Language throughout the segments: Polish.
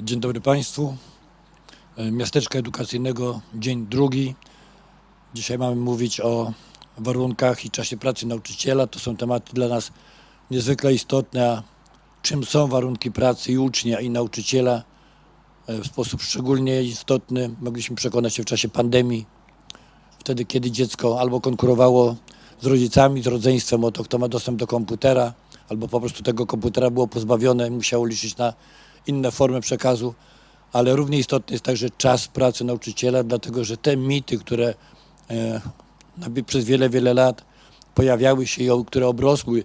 Dzień dobry Państwu. E, Miasteczka Edukacyjnego, dzień drugi. Dzisiaj mamy mówić o warunkach i czasie pracy nauczyciela. To są tematy dla nas niezwykle istotne. A czym są warunki pracy i ucznia, i nauczyciela? E, W sposób szczególnie istotny mogliśmy przekonać się w czasie pandemii, wtedy kiedy dziecko albo konkurowało z rodzicami, z rodzeństwem o to, kto ma dostęp do komputera, albo po prostu tego komputera było pozbawione i musiało liczyć na inne formy przekazu, ale równie istotny jest także czas pracy nauczyciela, dlatego że te mity, które e, przez wiele, wiele lat pojawiały się i które obrosły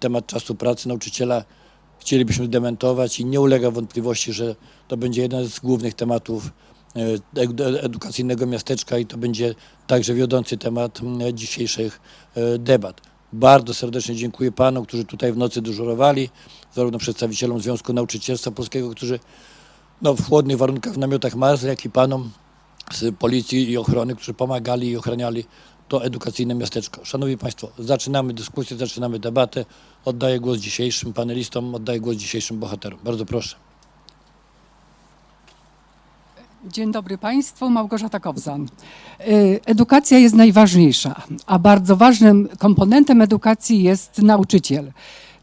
temat czasu pracy nauczyciela, chcielibyśmy dementować i nie ulega wątpliwości, że to będzie jeden z głównych tematów e, edu- edukacyjnego miasteczka i to będzie także wiodący temat dzisiejszych e, debat. Bardzo serdecznie dziękuję panom, którzy tutaj w nocy dyżurowali, zarówno przedstawicielom Związku Nauczycielstwa Polskiego, którzy no, w chłodnych warunkach w namiotach marzli, jak i panom z policji i ochrony, którzy pomagali i ochraniali to edukacyjne miasteczko. Szanowni Państwo, zaczynamy dyskusję, zaczynamy debatę. Oddaję głos dzisiejszym panelistom, oddaję głos dzisiejszym bohaterom. Bardzo proszę. Dzień dobry Państwu, Małgorzata Kowzan. Y, Edukacja jest najważniejsza, a bardzo ważnym komponentem edukacji jest nauczyciel.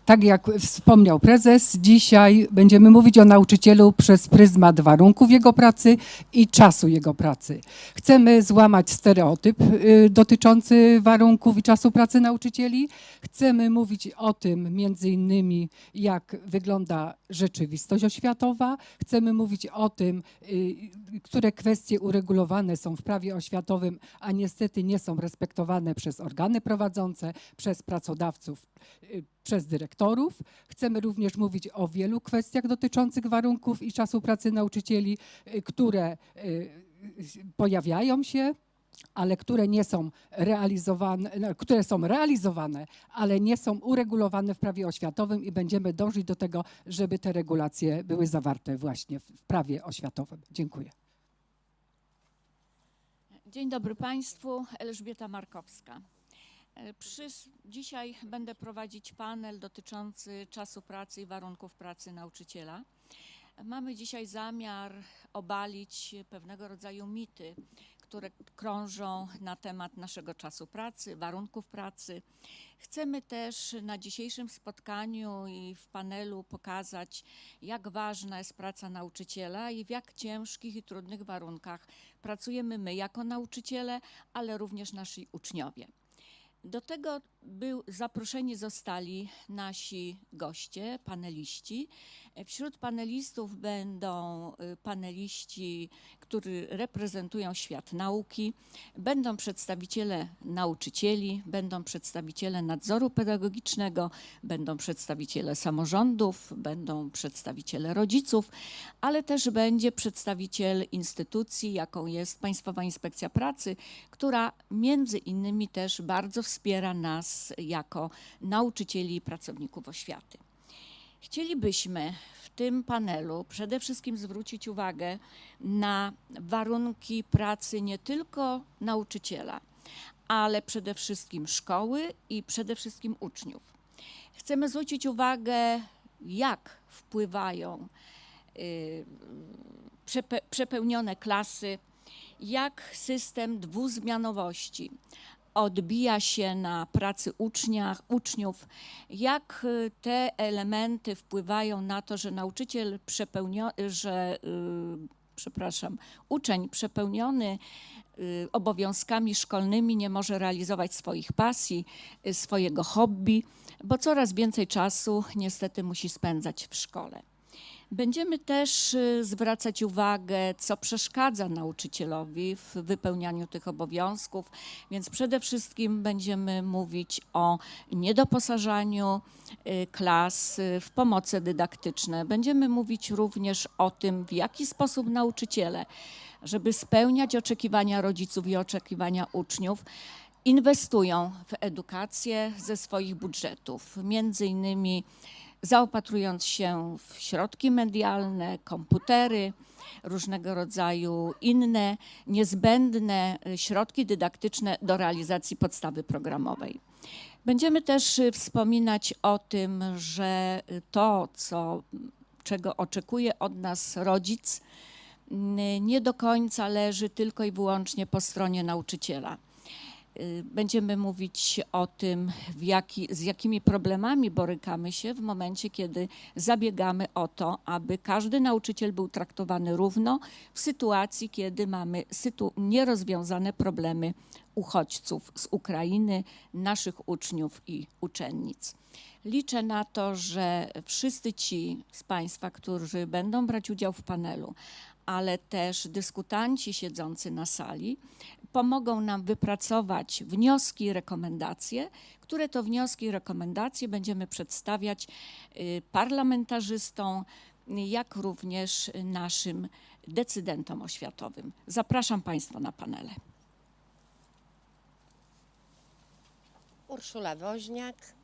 Tak jak wspomniał prezes, dzisiaj będziemy mówić o nauczycielu przez pryzmat warunków jego pracy i czasu jego pracy. Chcemy złamać stereotyp y, dotyczący warunków i czasu pracy nauczycieli. Chcemy mówić o tym między innymi, jak wygląda rzeczywistość oświatowa. Chcemy mówić o tym, y, które kwestie uregulowane są w prawie oświatowym, a niestety nie są respektowane przez organy prowadzące, przez pracodawców, y, przez dyrektorów. Chcemy również mówić o wielu kwestiach dotyczących warunków i czasu pracy nauczycieli, y, które y, pojawiają się ale które nie są realizowane, no, które są realizowane, ale nie są uregulowane w prawie oświatowym i będziemy dążyć do tego, żeby te regulacje były zawarte właśnie w w prawie oświatowym. Dziękuję. Dzień dobry Państwu, Elżbieta Markowska. E, Przy, dzisiaj będę prowadzić panel dotyczący czasu pracy i warunków pracy nauczyciela. Mamy dzisiaj zamiar obalić pewnego rodzaju mity, które krążą na temat naszego czasu pracy, warunków pracy. Chcemy też na dzisiejszym spotkaniu i w panelu pokazać, jak ważna jest praca nauczyciela i w jak ciężkich i trudnych warunkach pracujemy my jako nauczyciele, ale również nasi uczniowie. Do tego był, zaproszeni zostali nasi goście, paneliści. Wśród panelistów będą y, paneliści, którzy reprezentują świat nauki, będą przedstawiciele nauczycieli, będą przedstawiciele nadzoru pedagogicznego, będą przedstawiciele samorządów, będą przedstawiciele rodziców, ale też będzie przedstawiciel instytucji, jaką jest Państwowa Inspekcja Pracy, która między innymi też bardzo wspiera nas jako nauczycieli i pracowników oświaty. Chcielibyśmy w tym panelu przede wszystkim zwrócić uwagę na warunki pracy nie tylko nauczyciela, ale przede wszystkim szkoły i przede wszystkim uczniów. Chcemy zwrócić uwagę, jak wpływają y, przepe, przepełnione klasy, jak system dwuzmianowości odbija się na pracy uczniów, jak y, te elementy wpływają na to, że nauczyciel przepełniony, że y, przepraszam, uczeń przepełniony y, obowiązkami szkolnymi nie może realizować swoich pasji, swojego hobby, bo coraz więcej czasu niestety musi spędzać w szkole. Będziemy też y, zwracać uwagę, co przeszkadza nauczycielowi w wypełnianiu tych obowiązków, więc przede wszystkim będziemy mówić o niedoposażaniu y, klas y, w pomoce dydaktyczne. Będziemy mówić również o tym, w jaki sposób nauczyciele, żeby spełniać oczekiwania rodziców i oczekiwania uczniów, inwestują w edukację ze swoich budżetów. Między innymi zaopatrując się w środki medialne, komputery, różnego rodzaju inne niezbędne y, środki dydaktyczne do realizacji podstawy programowej. Będziemy też y, wspominać o tym, że y, to, co czego oczekuje od nas rodzic, nie do końca leży tylko i wyłącznie po stronie nauczyciela. Y, Będziemy mówić o tym, jaki, z jakimi problemami borykamy się w momencie, kiedy zabiegamy o to, aby każdy nauczyciel był traktowany równo w sytuacji, kiedy mamy sytu- nierozwiązane problemy uchodźców z Ukrainy, naszych uczniów i uczennic. Liczę na to, że wszyscy ci z Państwa, którzy będą brać udział w panelu, ale też dyskutanci siedzący na sali, pomogą nam wypracować wnioski i rekomendacje, które to wnioski i rekomendacje będziemy przedstawiać y, parlamentarzystom, jak również naszym decydentom oświatowym. Zapraszam Państwa na panele. Urszula Woźniak.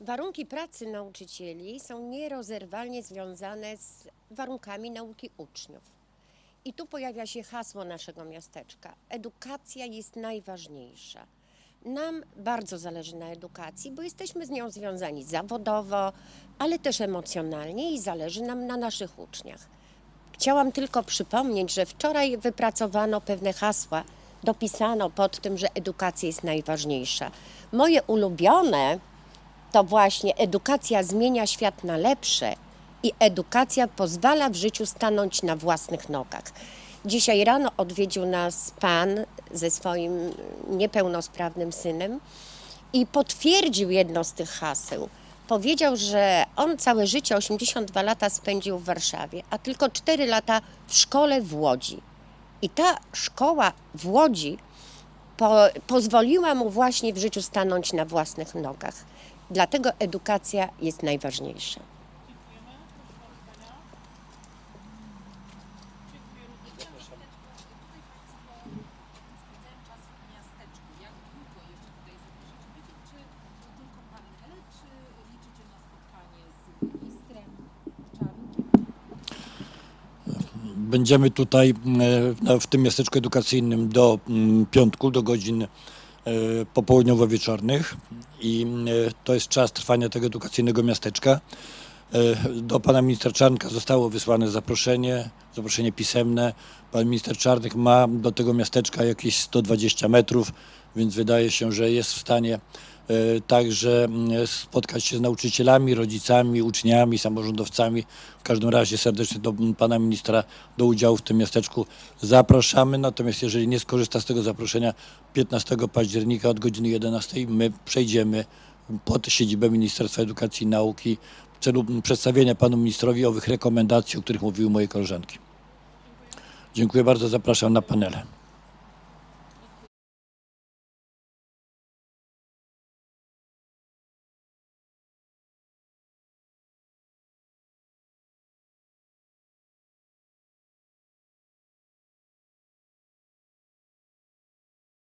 Warunki pracy nauczycieli są nierozerwalnie związane z warunkami nauki uczniów. I tu pojawia się hasło naszego miasteczka. Edukacja jest najważniejsza. Nam bardzo zależy na edukacji, bo jesteśmy z nią związani zawodowo, ale też emocjonalnie i zależy nam na naszych uczniach. Chciałam tylko przypomnieć, że wczoraj wypracowano pewne hasła, dopisano pod tym, że edukacja jest najważniejsza. Moje ulubione to właśnie edukacja zmienia świat na lepsze i edukacja pozwala w życiu stanąć na własnych nogach. Dzisiaj rano odwiedził nas pan ze swoim niepełnosprawnym synem i potwierdził jedno z tych haseł. Powiedział, że on całe życie, 82 lata spędził w Warszawie, a tylko 4 lata w szkole w Łodzi. I ta szkoła w Łodzi po, pozwoliła mu właśnie w życiu stanąć na własnych nogach. Dlatego edukacja jest najważniejsza. Będziemy tutaj e, w tym miasteczku edukacyjnym do mm, piątku, do godzin popołudniowo-wieczornych i e, to jest czas trwania tego edukacyjnego miasteczka. E, Do pana ministra Czarnka zostało wysłane zaproszenie, zaproszenie pisemne. Pan minister Czarnek ma do tego miasteczka jakieś 120 metrów, więc wydaje się, że jest w stanie e, także mm, spotkać się z nauczycielami, rodzicami, uczniami, samorządowcami. W każdym razie serdecznie do pana ministra do udziału w tym miasteczku zapraszamy. Natomiast jeżeli nie skorzysta z tego zaproszenia 15 października od godziny 11 my przejdziemy pod siedzibę Ministerstwa Edukacji i Nauki w celu przedstawienia panu ministrowi owych rekomendacji, o których mówiły moje koleżanki. Dziękuję bardzo, zapraszam na panele.